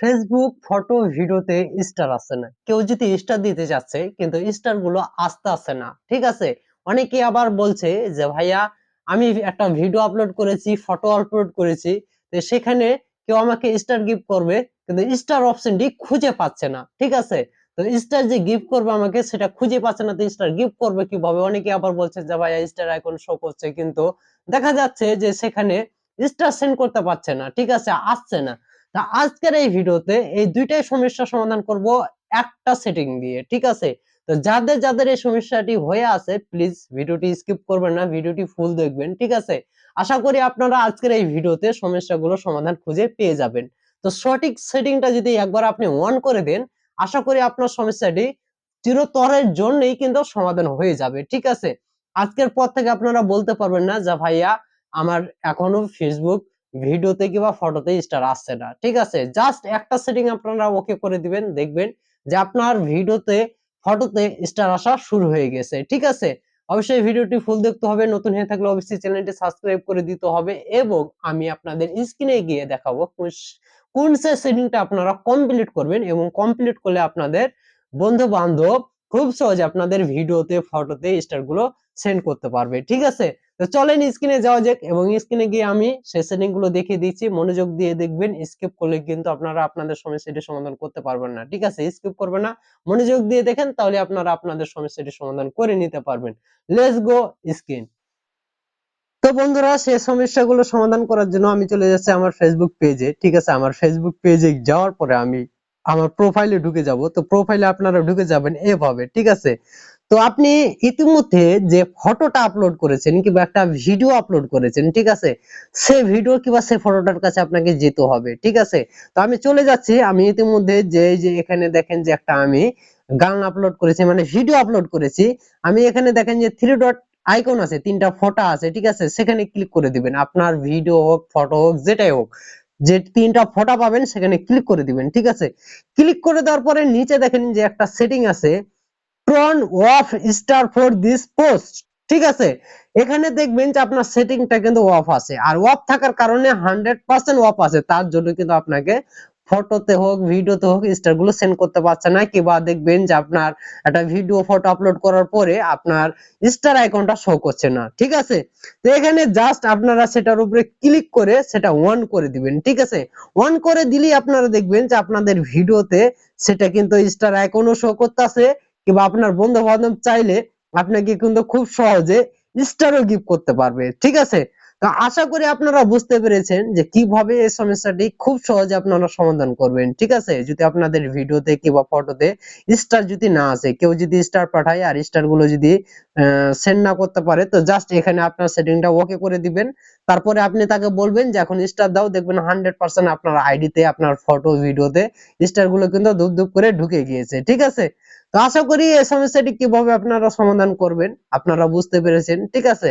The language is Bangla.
ফেসবুক ফটো ভিডিওতে স্টার আসে না। কেউ যদি স্টার দিতে যাচ্ছে, কিন্তু স্টারগুলো আসতে আসে না। ঠিক আছে? অনেকে আবার বলছে যে, ভাইয়া, আমি একটা ভিডিও আপলোড করেছি ফটো আপলোড করেছি। তো সেখানে কেউ আমাকে স্টার গিফট করবে, কিন্তু স্টার অপশনটি খুঁজে পাচ্ছে না। ঠিক আছে? তো স্টার যে গিফট করবে আমাকে, সেটা খুঁজে পাচ্ছে না। তো স্টার গিফট করবে কীভাবে? অনেকে আবার বলছে যে, ভাইয়া স্টার আইকন শো করছে। কিন্তু দেখা যাচ্ছে যে, সেখানে স্টার সেন্ড করতে পারছে না। ঠিক আছে? আসছে না। তা আজকের এই ভিডিওতে এই দুইটাই সমস্যা সমাধান করব একটা সেটিং দিয়ে, ঠিক আছে? তো যাদের যাদের এই সমস্যাটি হয়ে আছে প্লিজ ভিডিওটি স্কিপ করবেন না, ভিডিওটি ফুল দেখবেন, ঠিক আছে? আশা করি আপনারা আজকের এই ভিডিওতে সমস্যাগুলো সমাধান খুঁজে পেয়ে যাবেন। তো সঠিক সেটিংটা যদি একবার আপনি অন করে দেন, আশা করি আপনার সমস্যাটি চিরতরের জন্যই কিন্তু সমাধান হয়ে যাবে, ঠিক আছে? আজকের পর থেকে আপনারা বলতে পারবেন না যে, ভাইয়া, আমার এখনও ফেসবুক ভিডিওতে কিংবা ফটোতে স্টার আসছে না। ঠিক আছে? জাস্ট একটা সেটিং আপনারা ওকে করে দিবেন, দেখবেন যে আপনার ভিডিওতে, ফটোতে স্টার আসা শুরু হয়ে গেছে। ঠিক আছে? অবশ্যই ভিডিওটি ফুল দেখতে হবে, নতুন হয়ে থাকলে অবশ্যই চ্যানেলটি সাবস্ক্রাইব করে দিতে হবে এবং আমি আপনাদের স্ক্রিনে গিয়ে দেখাবো কোন- সে সেটিংটা আপনারা কমপ্লিট করবেন এবং কমপ্লিট করলে আপনাদের বন্ধু বান্ধব খুব সহজে আপনাদের ভিডিওতে, ফটোতে স্টারগুলো সেন্ড করতে পারবে। ঠিক আছে? তো চলেন স্ক্রিনে যাওয়া যাক এবং স্ক্রিনে গিয়ে আমি সেই সেটিংগুলো দেখিয়ে দিচ্ছি, মনোযোগ দিয়ে দেখবেন স্কিপ করলে কিন্তু আপনারা আপনাদের সমস্যাটি সমাধান করতে পারবেন না, ঠিক আছে? স্কিপ করবেন না, মনোযোগ দিয়ে দেখেন, তাহলে আপনারা আপনাদের সমস্যাটি সমাধান করে নিতে পারবেন। লেটস গো স্ক্রিন তো বন্ধুরা, সেই সমস্যাগুলো সমাধান করার জন্য আমি চলে যাচ্ছি আমার ফেসবুক পেজে ঠিক আছে? আমার ফেসবুক পেজে যাওয়ার পরে আমি আমার প্রোফাইলে ঢুকে যাব। তো প্রোফাইলে আপনারা ঢুকে যাবেন এভাবে, ঠিক আছে? তো আপনি ইতিমধ্যে যে ফটোটা আপলোড করেছেন কিংবা একটা ভিডিও আপলোড করেছেন, ঠিক আছে? সে ভিডিও কিংবা সে ফটোটার কাছে আপনাকে যেতে হবে, ঠিক আছে? তো আমি চলে যাচ্ছি, আমি ইতিমধ্যে যে যে এখানে দেখেন যে একটা আমি গান আপলোড করেছি মানে ভিডিও আপলোড করেছি, আমি এখানে দেখেন যে থ্রি ডট আইকন আছে, তিনটা ফটো আছে, ঠিক আছে? সেখানে ক্লিক করে দিবেন, আপনার ভিডিও হোক ফটো হোক, যেটাই হোক, যে তিনটা ফটো পাবেন, সেখানে ক্লিক করে দিবেন, ঠিক আছে? ক্লিক করে দেওয়ার পরে নিচে দেখেন যে একটা সেটিং আছে turn off star for this post ঠিক আছে? এখানে দেখবেন যে আপনার সেটিংটা কিন্তু অফ আছে। আর অফ থাকার কারণে হান্ড্রেড পার্সেন্ট অফ আছে। তার জন্য কিন্তু আপনাকে ফটোতে হোক ভিডিওতে হোক স্টারগুলো সেন্ড করতে পারছে না। কিংবা দেখবেন যে আপনার একটা ভিডিও ফটো আপলোড করার পরে আপনার স্টার আইকনটা শো করছে না। ঠিক আছে? তো এখানে জাস্ট আপনারা সেটার উপরে ক্লিক করে সেটা অন করে দিবেন। ঠিক আছে? অন করে দিলেই আপনারা দেখবেন যে আপনাদের ভিডিওতে সেটা কিন্তু স্টার আইকনও শো করতেছে। কিংবা আপনার বন্ধু বান্ধব চাইলে আপনাকে কিন্তু খুব সহজে স্টারও গিফট করতে পারবে। ঠিক আছে? আশা করি আপনারা বুঝতে পেরেছেন যে কীভাবে এই সমস্যাটি খুব সহজে আপনারা সমাধান করবেন, ঠিক আছে? যদি আপনাদের ভিডিওতে কিংবা ফটোতে স্টার যদি না আসে, কেউ যদি স্টার পাঠায় আর স্টারগুলো যদি সেন্ড না করতে পারে, তো জাস্ট এখানে আপনার সেটিংটা ওকে করে দিবেন। তারপরে আপনি তাকে বলবেন যে, এখন স্টার দাও। দেখবেন হান্ড্রেড পার্সেন্ট আপনার আইডিতে আপনার ফটো ভিডিওতে স্টারগুলো কিন্তু ধুপ ধুপ করে ঢুকে গিয়েছে, ঠিক আছে? তো আশা করি এই সমস্যাটি কীভাবে আপনারা সমাধান করবেন, আপনারা বুঝতে পেরেছেন, ঠিক আছে?